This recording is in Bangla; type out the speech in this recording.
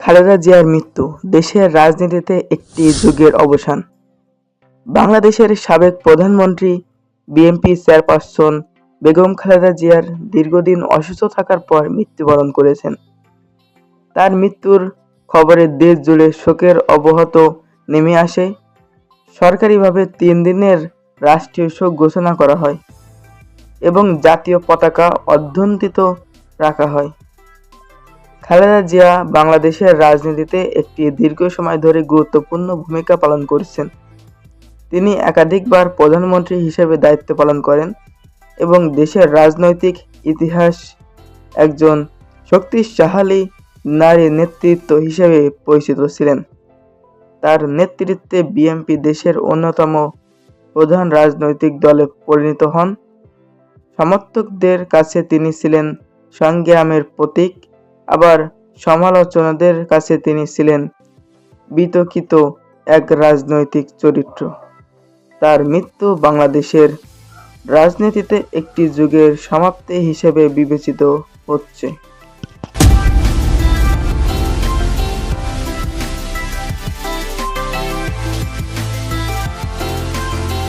খালেদা জিয়ার মৃত্যু দেশের রাজনীতিতে একটি যুগের অবসান। বাংলাদেশের সাবেক প্রধানমন্ত্রী, বিএনপি চেয়ারপারসন বেগম খালেদা জিয়ার দীর্ঘদিন অসুস্থ থাকার পর মৃত্যুবরণ করেছেন। তার মৃত্যুর খবরে দেশ জুড়ে শোকের অবহত নেমে আসে। সরকারিভাবে তিন দিনের রাষ্ট্রীয় শোক ঘোষণা করা হয় এবং জাতীয় পতাকা অধ্যন্তিত রাখা হয়। খালেদা জিয়া বাংলাদেশের রাজনীতিতে একটি দীর্ঘ সময় ধরে গুরুত্বপূর্ণ ভূমিকা পালন করেছেন। তিনি একাধিকবার প্রধানমন্ত্রী হিসেবে দায়িত্ব পালন করেন এবং দেশের রাজনৈতিক ইতিহাস একজন শক্তিশালী নারী নেতৃত্ব হিসেবে পরিচিত ছিলেন। তার নেতৃত্বে বিএনপি দেশের অন্যতম প্রধান রাজনৈতিক দলে পরিণত হন। সমর্থকদের কাছে তিনি ছিলেন সংগ্রামের প্রতীক আবার সমালোচনাদের কাছে তিনি ছিলেন বিতর্কিত এক রাজনৈতিক চরিত্র। তার মৃত্যু বাংলাদেশের রাজনীতিতে একটি যুগের সমাপ্তি হিসেবে বিবেচিত হচ্ছে।